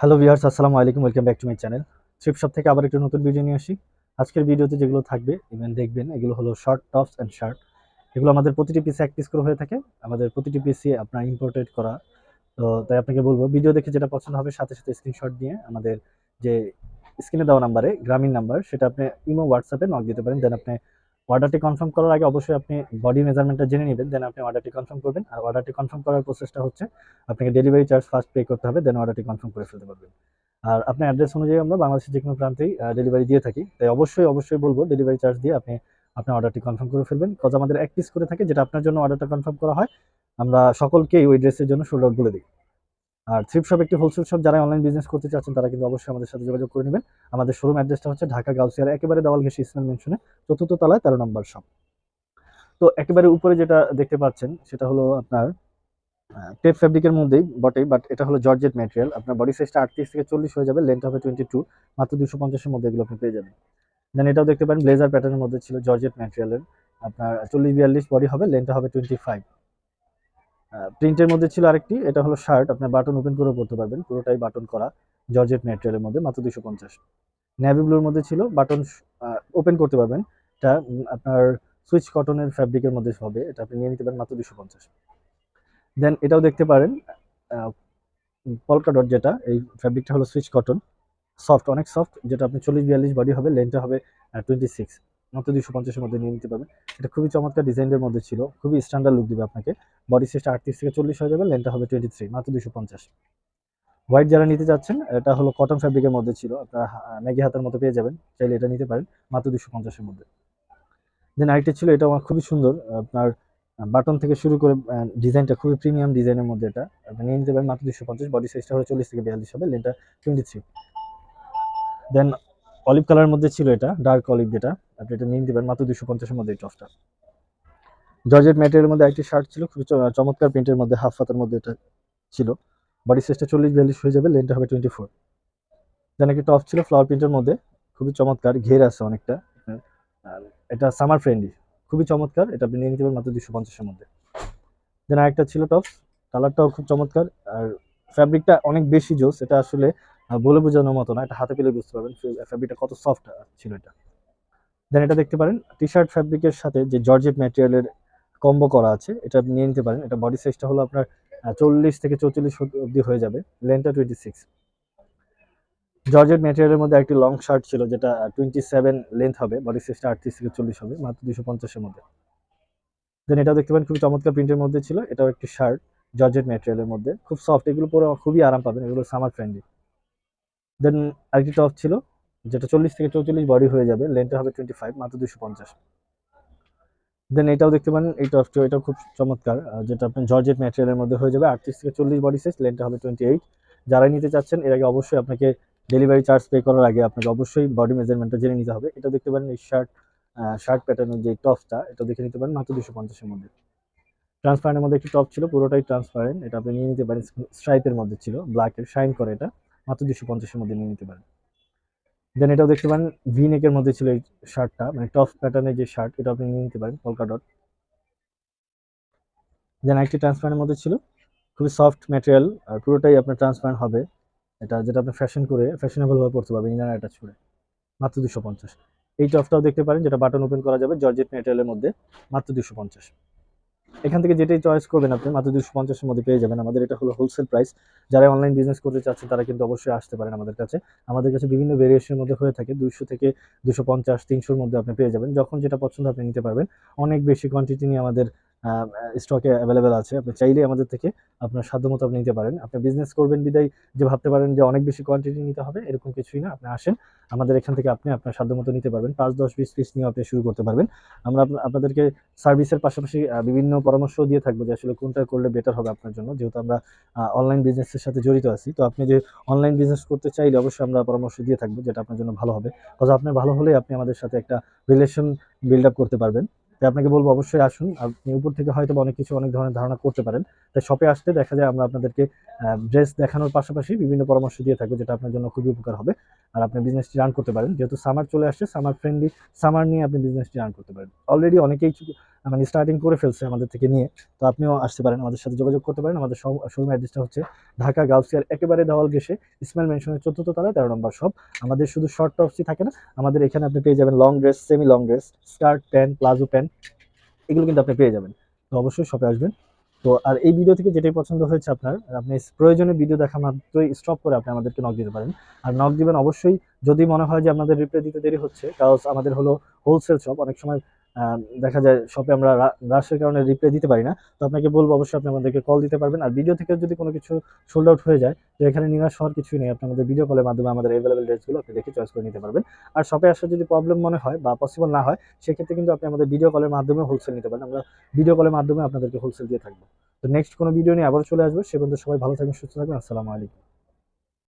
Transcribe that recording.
Hello viewers, আসসালামু আলাইকুম, welcome back to my channel. Trip shop থেকে আবার একটা নতুন ভিডিও নিয়ে আসি। আজকের ভিডিওতে যেগুলো থাকবে ইভেন দেখবেন, এগুলো হলো শর্ট টপস অ্যান্ড শার্ট এগুলো আমাদের প্রতিটি পিসে এক পিস করে হয়ে থাকে। আমাদের প্রতিটি পিসে আপনার ইম্পোর্টেড করা। তো তাই আপনাকে বলব, ভিডিও দেখে যেটা পছন্দ হবে, সাথে সাথে স্ক্রিনশট দিয়ে আমাদের যে স্ক্রিনে দেওয়া নাম্বারে গ্রামীণ নাম্বার সেটা আপনি ইমো হোয়াটসঅ্যাপে নক দিতে পারেন। দেন আপনি অর্ডারটি কনফার্ম করার আগে অবশ্যই আপনি বডি মেজারমেন্টটা জেনে নেবেন দেন আপনি অর্ডারটি কনফার্ম করবেন। আর অর্ডারটি কনফার্ম করার প্রসেসটা হচ্ছে, আপনাকে ডেলিভারি চার্জ ফার্স্ট পে করতে হবে দেন অর্ডারটি কনফার্ম করে ফেলতে পারবেন। আর আপনার অ্যাড্রেস অনুযায়ী আমরা বাংলাদেশের যে কোনো প্রান্তেই ডেলিভারি দিয়ে থাকি। তাই অবশ্যই অবশ্যই বলব ডেলিভারি চার্জ দিয়ে আপনি আপনার অর্ডারটি কনফার্ম করে ফেলবেন। কজ আমাদের এক পিস করে থাকে, যেটা আপনার জন্য অর্ডারটা কনফার্ম করা হয়। আমরা সকলকেই ওই ড্রেসের জন্য শোল্ড বলে দিই। আর থ্রিপ শপ একটি হোলসেল শপ যারা অনলাইন বিজনেস করতে চাচ্ছেন, তারা কিন্তু অবশ্যই আমাদের সাথে যোগাযোগ করে নেবেন। আমাদের শোরুম অ্যাড্রেসটা হচ্ছে ঢাকা গাউসিয়ার একেবারে দেওয়াল ঘেসে ইসলাম মেনশনে চতুর্থ তলায় তেরো নম্বর শপ তো একেবারে উপরে যেটা দেখতে পাচ্ছেন, সেটা হলো আপনার টেপ ফ্যাব্রিকের মধ্যেই বটেই বাট এটা হলো জর্জেট ম্যাটেরিয়াল আপনার বডি সাইজটা আটত্রিশ থেকে চল্লিশ হয়ে যাবে লেন্থ হবে টোয়েন্টি টু মাত্র দুশো পঞ্চাশের মধ্যে এগুলো আপনি পেয়ে যাবেন। দেন এটাও দেখতে পারেন ব্লেজার প্যাটার্নের মধ্যে ছিল জর্জেট ম্যাটেরিয়ালের আপনার চল্লিশ বিয়াল্লিশ বডি হবে লেন্থ হবে টোয়েন্টি ফাইভ প্রিন্টের মধ্যে ছিল আরেকটি, এটা হলো শার্ট আপনার বাটন ওপেন করে পড়তে পারবেন। পুরোটাই বাটন করা, জর্জেট ম্যাটেরিয়ালের মধ্যে, মাত্র দুশো পঞ্চাশ। নেভি ব্লুর মধ্যে ছিল, বাটন ওপেন করতে পারবেন। এটা আপনার সুইচ কটনের ফ্যাব্রিকের মধ্যে হবে, এটা আপনি নিয়ে নিতে পারেন, মাত্র দুশো পঞ্চাশ। দেন এটাও দেখতে পারেন পলকা ডট যেটা, এই ফ্যাব্রিকটা হলো সুইচ কটন। সফট অনেক সফট যেটা আপনি চল্লিশ বিয়াল্লিশ বডি হবে লেন্থটা হবে টোয়েন্টি সিক্স মাত্র দুশো পঞ্চাশের মধ্যে নিয়ে নিতে পারবেন। এটা খুবই চমৎকার ডিজাইনের মধ্যে ছিল, খুবই স্ট্যান্ডার্ড লুক দিবে আপনাকে। বডি সাইজটা আটত্রিশ থেকে চল্লিশ হয়ে যাবে লেন্থটা হবে টোয়েন্টি থ্রি মাত্র দুশো পঞ্চাশ। হোয়াইট যারা নিতে চাচ্ছেন, এটা হলো কটন ফ্যাব্রিকের মধ্যে ছিল, আপনারা ম্যাগি হাতের মতো পেয়ে যাবেন, চাইলে এটা নিতে পারেন, মাত্র দুশো পঞ্চাশের মধ্যে। দেন আরেকটা ছিল, এটা আমার খুবই সুন্দর, আপনার বাটন থেকে শুরু করে ডিজাইনটা খুবই প্রিমিয়াম ডিজাইনের মধ্যে এটা, আপনি নিয়ে নিতে পারেন, মাত্র দুশো পঞ্চাশ বডি সাইজটা হলো চল্লিশ থেকে বিয়াল্লিশ হবে লেনটা টোয়েন্টি থ্রি দেন অলিভ কালারের মধ্যে ছিল এটা ডার্ক অলিভ যেটা, আপনি এটা নিয়ে দেবেন মাত্র দুশো পঞ্চাশের মধ্যে এই টপটা জর্জেট ম্যাটেরিয়ালের মধ্যে একটি শার্ট ছিল, খুবই চমৎকার প্রিন্টের মধ্যে হাফ হাতের মধ্যে এটা ছিল। বডি সাইজটা চল্লিশ বিয়াল্লিশ হয়ে যাবে লেনটা হবে টোয়েন্টি ফোর যেন একটি টপ ছিল ফ্লাওয়ার প্রিন্টের মধ্যে, খুবই চমৎকার, ঘের আছে অনেকটা। এটা সামার ফ্রেন্ডলি খুবই চমৎকার, এটা আপনি নিয়ে নিতে পারেন, মাত্র দুশো পঞ্চাশের মধ্যে। দেন আরেকটা ছিল টপস কালারটাও খুব চমৎকার, আর ফ্যাব্রিকটা অনেক বেশি জোস, এটা আসলে বলে বোঝানোর মতো না, এটা হাতে পেলে বুঝতে পারবেন ফ্যাব্রিকটা কত সফট ছিল এটা। দেন এটা দেখতে পারেন টি শার্ট ফ্যাব্রিকের সাথে যে জর্জেট ম্যাটেরিয়ালের কম্বো করা আছে, এটা নিয়ে নিতে পারেন। এটা বডি সাইজটা হলো আপনার চল্লিশ থেকে চৌচল্লিশ অবধি হয়ে যাবে লেন্থটা টোয়েন্টি সিক্স জর্জেট ম্যাটেরিয়ালের মধ্যে একটি লং শার্ট ছিল, যেটা টোয়েন্টি সেভেন লেন্থ হবে বডি সাইজটা আটত্রিশ থেকে চল্লিশ হবে, মাত্র দুশো পঞ্চাশের মধ্যে। দেন এটা দেখতে পারেন, খুবই চমৎকার প্রিন্টের মধ্যে ছিল, এটাও একটি শার্ট জর্জেট ম্যাটেরিয়ালের মধ্যে। খুব সফট এগুলো পরে খুবই আরাম পাবেন, এগুলো সামার ফ্রেন্ডলি দেন আরেকটি টপ ছিল, যেটা চল্লিশ থেকে চৌচল্লিশ বডি হয়ে যাবে লেন্থটা হবে টোয়েন্টি ফাইভ মাত্র দুশো পঞ্চাশ। দেন এটাও দেখতে পারেন, এই টপটিও এটাও খুব চমৎকার যেটা আপনার জর্জেট ম্যাটেরিয়ালের মধ্যে হয়ে যাবে, আটত্রিশ থেকে চল্লিশ বডি সাইজ লেন্থটা হবে টোয়েন্টি এইট যারা নিতে চাচ্ছেন, এর আগে অবশ্যই আপনাকে ডেলিভারি চার্জ পে করার আগে আপনাকে অবশ্যই বডি মেজারমেন্টটা জেনে নিতে হবে। এটা দেখতে পারেন, এই শার্ট শার্ট প্যাটার্নের যে টপটা এটা দেখে নিতে পারেন, মাত্র দুশো পঞ্চাশের মধ্যে। ট্রান্সপারেন্টের মধ্যে একটি টপ ছিল, পুরোটাই ট্রান্সপারেন্ট এটা আপনি নিয়ে নিতে পারেন স্ট্রাইপের মধ্যে ছিল ব্ল্যাকের শাইন করে এটা। মাত্র দুশো পঞ্চাশের মধ্যে নিয়ে নিতে পারেন। দেন এটাও দেখতে পারেন ভি নেকের মধ্যে ছিল এই শার্টটা মানে টপ প্যাটার্নের যে শার্ট এটা আপনি নিয়ে নিতে পারেন কলকা ডট দেন একটি ট্রান্সপারেন্টের মধ্যে ছিল, খুবই সফট ম্যাটেরিয়াল আর পুরোটাই আপনার ট্রান্সপারেন্ট হবে। এটা যেটা আপনি ফ্যাশন করে ফ্যাশনেবলভাবে পড়তে পারবেন ইনার অ্যাটাচ করে। মাত্র দুশো পঞ্চাশ। এই টপটাও দেখতে পারেন, যেটা বাটন ওপেন করা যাবে, জর্জেট ম্যাটেরিয়ালের মধ্যে, মাত্র দুশো পঞ্চাশ। এখান থেকে যেটাই চয়েস করবেন আপনি, মাত্র দুশো পঞ্চাশের মধ্যে পেয়ে যাবেন। আমাদের এটা হলো হোলসেল প্রাইস যারা অনলাইন বিজনেস করতে চাচ্ছেন, তারা কিন্তু অবশ্যই আসতে পারেন আমাদের কাছে। আমাদের কাছে বিভিন্ন ভেরিয়েশনের মধ্যে হয়ে থাকে। দুশো থেকে দুশো পঞ্চাশ, তিনশোর মধ্যে আপনি পেয়ে যাবেন। যখন যেটা পছন্দ আপনি নিতে পারবেন। অনেক বেশি কোয়ান্টিটি নিয়ে আমাদের স্টকে অ্যাভেলেবেল আছে। আপনি চাইলে আমাদের থেকে আপনার সাধ্যমতো আপনি নিতে পারেন। আপনি বিজনেস করবেন, বিদায়। যে ভাবতে পারেন যে অনেক বেশি কোয়ান্টিটি নিতে হবে, এরকম কিছুই না। আপনি আসেন, আমাদের এখান থেকে আপনি আপনার সাধ্যমতো নিতে পারবেন। পাঁচ, দশ, বিশ পিস নিয়ে আপনি শুরু করতে পারবেন। আমরা আপনা- আপনাদেরকে সার্ভিসের পাশাপাশি বিভিন্ন পরামর্শ দিয়ে থাকব যে আসলে কোনটা করলে বেটার হবে আপনার জন্য। যেহেতু আমরা অনলাইন বিজনেসের সাথে জড়িত আছি, তো আপনি যে অনলাইন বিজনেস করতে চাইলে অবশ্যই আমরা পরামর্শ দিয়ে থাকব যেটা আপনার জন্য ভালো হবে। কারণ আপনার ভালো হলে আপনি আমাদের সাথে একটা রিলেশন বিল্ড আপ করতে পারবেন। তাই আপনাকে বলব অবশ্যই আসুন। আপনি উপর থেকে হয়তো অনেক কিছু অনেক ধরনের ধারণা করতে পারেন। তাই শপে আসতে দেখা যায় আমরা আপনাদেরকে ড্রেস দেখানোর পাশাপাশি বিভিন্ন পরামর্শ দিয়ে থাকব, যেটা আপনার জন্য খুবই উপকার হবে। আর আপনি বিজনেসটি রান করতে পারেন। যেহেতু সামার চলে আসছে সামার ফ্রেন্ডলি সামার নিয়ে আপনি বিজনেসটি রান করতে পারেন। অলরেডি অনেকেই মানে স্টার্টিং করে ফেলছে আমাদের থেকে নিয়ে। তো আপনিও আসতে পারেন, আমাদের সাথে যোগাযোগ করতে পারেন। আমাদের শোরুম অ্যাড্রেসটা হচ্ছে ঢাকা, গাউসিয়ার, একেবারে দেওয়াল ঘেসে ইসমাইল মেনশনের চতুর্থ তলায়, তেরো নম্বর শপ আমাদের শুধু শর্ট টপসই থাকে না, আমাদের এখানে আপনি পেয়ে যাবেন long dress semi long dress skirt pant palazzo pant এগুলো কিন্তু আপনি পেয়ে যাবেন। তো অবশ্যই শপে আসবেন। তো আর এই ভিডিও থেকে যেটাই পছন্দ হয়েছে আপনার আপনি প্রয়োজনে ভিডিও দেখা মাত্রই স্টপ করে আপনি আমাদেরকে নক দিতে পারেন। আর নক দিবেন অবশ্যই যদি মনে হয় যে আপনাদের রিপ্লাই দিতে দেরি হচ্ছে, কারণ আমাদের হলো হোলসেল শপ অনেক সময় দেখা যায় শপে আমরা রাশের কারণে রিপ্লাই দিতে পারি না। তো আপনাকে বলব, অবশ্যই আপনি আমাদেরকে কল দিতে পারবেন। আর ভিডিও থেকে যদি কোনো কিছু সোল্ড আউট হয়ে যায় তো এখানে নিরাশ হওয়ার কিছুই নেই, আপনি আমাদের ভিডিও কলের মাধ্যমে আমাদের অ্যাভেলেবেল ড্রেসগুলো আপনি দেখে চয়েস করে নিতে পারবেন। আর শপে আসার যদি প্রবলেম মনে হয় বা পসিবল না হয়, সেক্ষেত্রে কিন্তু আপনি আমাদের ভিডিও কলের মাধ্যমে হোলসেল নিতে পারেন। আমরা ভিডিও কলের মাধ্যমে আপনাদেরকে হোলসেল দিয়ে থাকব। তো নেক্সট কোনো ভিডিও নিয়ে আবার চলে আসব। সে পর্যন্ত সবাই ভালো থাকবেন, সুস্থ থাকবেন। আসসালামু আলাইকুম।